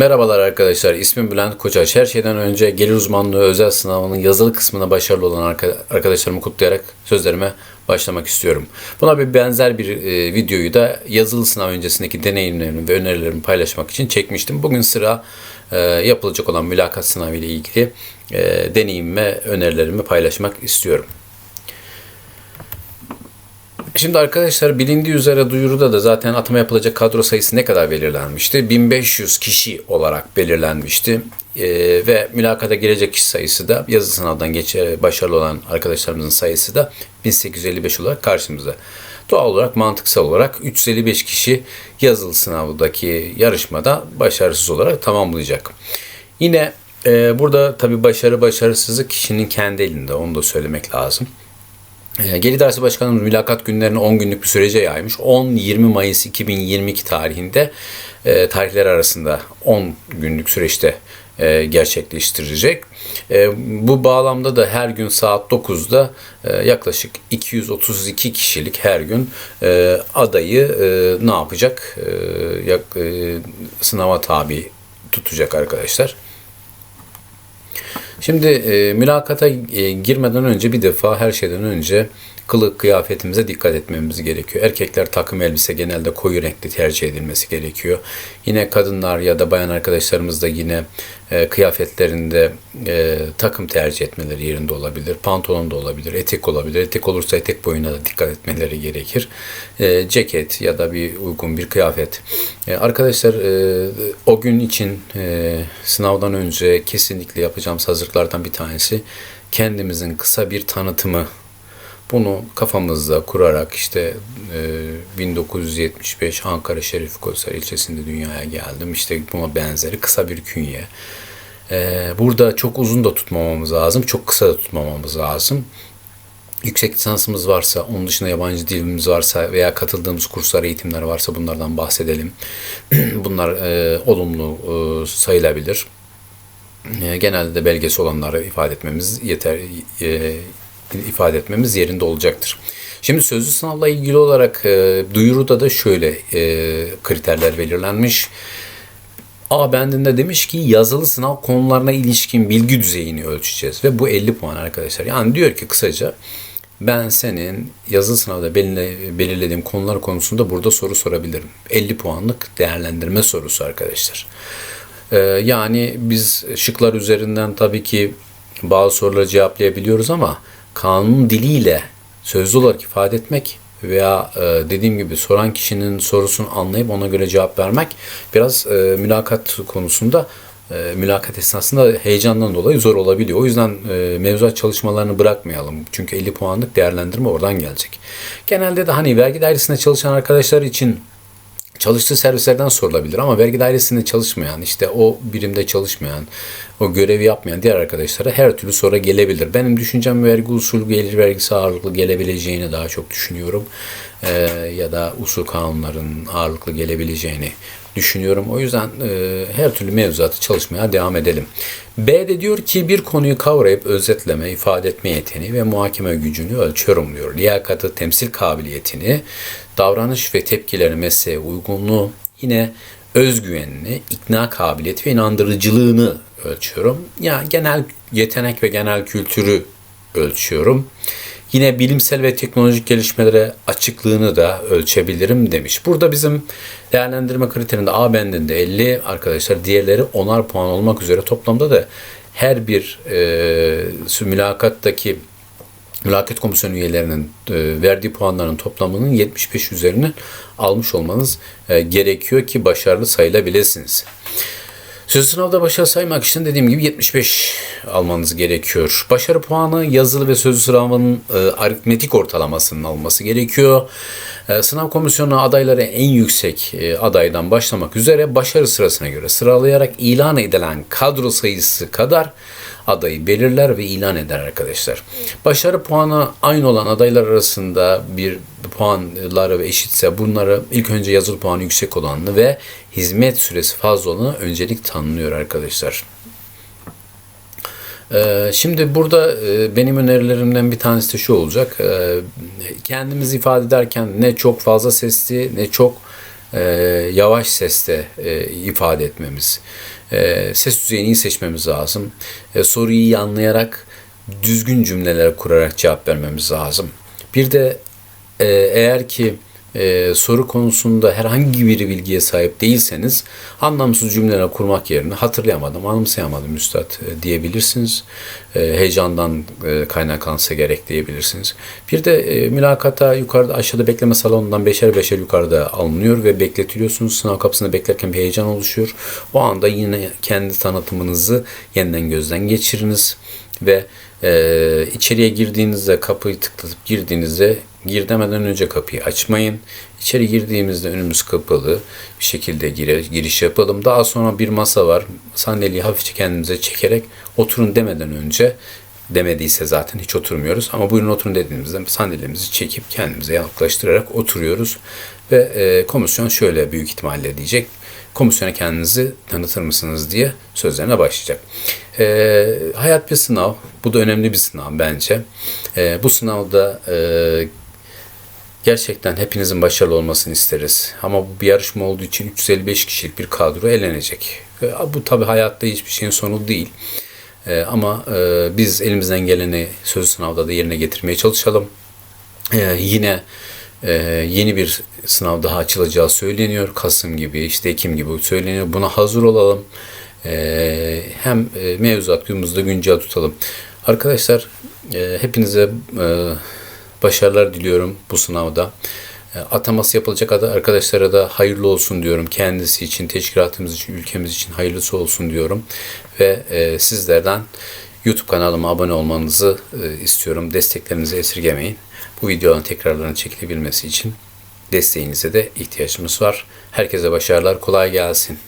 Merhabalar arkadaşlar, ismim Bülent Koçaş. Her şeyden önce gelir uzmanlığı özel sınavının yazılı kısmına başarılı olan arka- arkadaşlarımı kutlayarak sözlerime başlamak istiyorum. Buna bir benzer bir e, videoyu da yazılı sınav öncesindeki deneyimlerimi ve önerilerimi paylaşmak için çekmiştim. Bugün sıra e, yapılacak olan mülakat sınavı ile ilgili e, deneyim önerilerimi paylaşmak istiyorum. Şimdi arkadaşlar bilindiği üzere duyuruda da zaten atama yapılacak kadro sayısı ne kadar belirlenmişti? 1500 kişi olarak belirlenmişti. Ee, ve mülakata girecek kişi sayısı da yazı sınavdan geç, başarılı olan arkadaşlarımızın sayısı da 1855 olarak karşımızda. Doğal olarak mantıksal olarak 355 kişi yazılı sınavdaki yarışmada başarısız olarak tamamlayacak. Yine e, burada tabi başarı başarısızlık kişinin kendi elinde onu da söylemek lazım. Ee, Geri Dersi Başkanımız mülakat günlerini 10 günlük bir sürece yaymış. 10-20 Mayıs 2022 tarihinde e, tarihler arasında 10 günlük süreçte e, gerçekleştirecek. E, bu bağlamda da her gün saat 9'da e, yaklaşık 232 kişilik her gün adayı ne yapacak? E, sınava tabi tutacak arkadaşlar. Şimdi e, mülakata e, girmeden önce bir defa her şeyden önce kılık kıyafetimize dikkat etmemiz gerekiyor. Erkekler takım elbise genelde koyu renkli tercih edilmesi gerekiyor. Yine kadınlar ya da bayan arkadaşlarımız da yine e, kıyafetlerinde e, takım tercih etmeleri yerinde olabilir. Pantolon da olabilir, etek olabilir. Etek olursa etek boyuna da dikkat etmeleri gerekir. E, ceket ya da bir uygun bir kıyafet. E, arkadaşlar e, o gün için e, sınavdan önce kesinlikle yapacağımız hazırlıklardan bir tanesi kendimizin kısa bir tanıtımı bunu kafamızda kurarak işte e, 1975 Ankara Şerif Koçhisar ilçesinde dünyaya geldim. İşte buna benzeri kısa bir künye. E, burada çok uzun da tutmamamız lazım, çok kısa da tutmamamız lazım. Yüksek lisansımız varsa, onun dışında yabancı dilimiz varsa veya katıldığımız kurslar, eğitimler varsa bunlardan bahsedelim. Bunlar e, olumlu e, sayılabilir. E, genelde de belgesi olanları ifade etmemiz yeter e, ifade etmemiz yerinde olacaktır. Şimdi sözlü sınavla ilgili olarak e, duyuruda da şöyle e, kriterler belirlenmiş. A bendinde demiş ki yazılı sınav konularına ilişkin bilgi düzeyini ölçeceğiz ve bu 50 puan arkadaşlar. Yani diyor ki kısaca ben senin yazılı sınavda belirle, belirlediğim konular konusunda burada soru sorabilirim. 50 puanlık değerlendirme sorusu arkadaşlar. Ee, yani biz şıklar üzerinden tabii ki bazı soruları cevaplayabiliyoruz ama kanun diliyle sözlü olarak ifade etmek veya e, dediğim gibi soran kişinin sorusunu anlayıp ona göre cevap vermek biraz e, mülakat konusunda e, mülakat esnasında heyecandan dolayı zor olabiliyor. O yüzden e, mevzuat çalışmalarını bırakmayalım. Çünkü 50 puanlık değerlendirme oradan gelecek. Genelde de hani vergi dairesinde çalışan arkadaşlar için çalıştığı servislerden sorulabilir ama vergi dairesinde çalışmayan, işte o birimde çalışmayan, o görevi yapmayan diğer arkadaşlara her türlü soru gelebilir. Benim düşüncem vergi usulü gelir vergisi ağırlıklı gelebileceğini daha çok düşünüyorum. Ee, ya da usul kanunların ağırlıklı gelebileceğini düşünüyorum. O yüzden e, her türlü mevzuatı çalışmaya devam edelim. B de diyor ki bir konuyu kavrayıp özetleme, ifade etme yeteneği ve muhakeme gücünü ölçüyorum diyor. Liyakatı, temsil kabiliyetini, davranış ve tepkileri mesleğe uygunluğu, yine özgüvenini, ikna kabiliyeti ve inandırıcılığını ölçüyorum. Ya yani genel yetenek ve genel kültürü ölçüyorum. Yine bilimsel ve teknolojik gelişmelere açıklığını da ölçebilirim demiş. Burada bizim değerlendirme kriterinde A bendinde 50 arkadaşlar diğerleri 10'ar puan olmak üzere toplamda da her bir e, mülakattaki mülakat komisyonu üyelerinin e, verdiği puanların toplamının 75 üzerine almış olmanız e, gerekiyor ki başarılı sayılabilirsiniz. Sözlü sınavda başarı saymak için dediğim gibi 75 almanız gerekiyor. Başarı puanı yazılı ve sözlü sınavın e, aritmetik ortalamasının alması gerekiyor. E, sınav komisyonu adaylara en yüksek e, adaydan başlamak üzere başarı sırasına göre sıralayarak ilan edilen kadro sayısı kadar adayı belirler ve ilan eder arkadaşlar. Başarı puanı aynı olan adaylar arasında bir puanları ve eşitse bunları ilk önce yazılı puanı yüksek olanını ve hizmet süresi fazla olanı öncelik tanınıyor arkadaşlar. Ee, şimdi burada e, benim önerilerimden bir tanesi de şu olacak. Ee, kendimizi ifade ederken ne çok fazla sesli ne çok e, yavaş sesle e, ifade etmemiz, e, ses düzeyini iyi seçmemiz lazım. E, soruyu iyi anlayarak düzgün cümleler kurarak cevap vermemiz lazım. Bir de e, eğer ki e, soru konusunda herhangi bir bilgiye sahip değilseniz anlamsız cümleler kurmak yerine hatırlayamadım, anımsayamadım üstad e, diyebilirsiniz. E, heyecandan e, kaynaklansa gerek diyebilirsiniz. Bir de e, mülakata yukarıda aşağıda bekleme salonundan beşer beşer yukarıda alınıyor ve bekletiliyorsunuz. Sınav kapısında beklerken bir heyecan oluşuyor. O anda yine kendi tanıtımınızı yeniden gözden geçiriniz ve e, içeriye girdiğinizde kapıyı tıklatıp girdiğinizde gir demeden önce kapıyı açmayın. İçeri girdiğimizde önümüz kapalı bir şekilde gire, giriş yapalım. Daha sonra bir masa var. Sandalyeyi hafifçe kendimize çekerek oturun demeden önce demediyse zaten hiç oturmuyoruz. Ama buyurun oturun dediğimizde sandalyemizi çekip kendimize yaklaştırarak oturuyoruz. Ve e, komisyon şöyle büyük ihtimalle diyecek. Komisyona kendinizi tanıtır mısınız diye sözlerine başlayacak. E, hayat bir sınav. Bu da önemli bir sınav bence. E, bu sınavda e, gerçekten hepinizin başarılı olmasını isteriz. Ama bu bir yarışma olduğu için 355 kişilik bir kadro elenecek. Bu tabi hayatta hiçbir şeyin sonu değil. E, ama e, biz elimizden geleni sözlü sınavda da yerine getirmeye çalışalım. E, yine e, yeni bir sınav daha açılacağı söyleniyor. Kasım gibi, işte Ekim gibi söyleniyor. Buna hazır olalım. E, hem mevzuat günümüzde güncel tutalım. Arkadaşlar e, hepinize e, başarılar diliyorum bu sınavda. E, Ataması yapılacak ada- arkadaşlara da hayırlı olsun diyorum. Kendisi için, teşkilatımız için, ülkemiz için hayırlısı olsun diyorum. Ve e, sizlerden YouTube kanalıma abone olmanızı e, istiyorum. Desteklerinizi esirgemeyin. Bu videonun tekrarlarının çekilebilmesi için desteğinize de ihtiyacımız var. Herkese başarılar, kolay gelsin.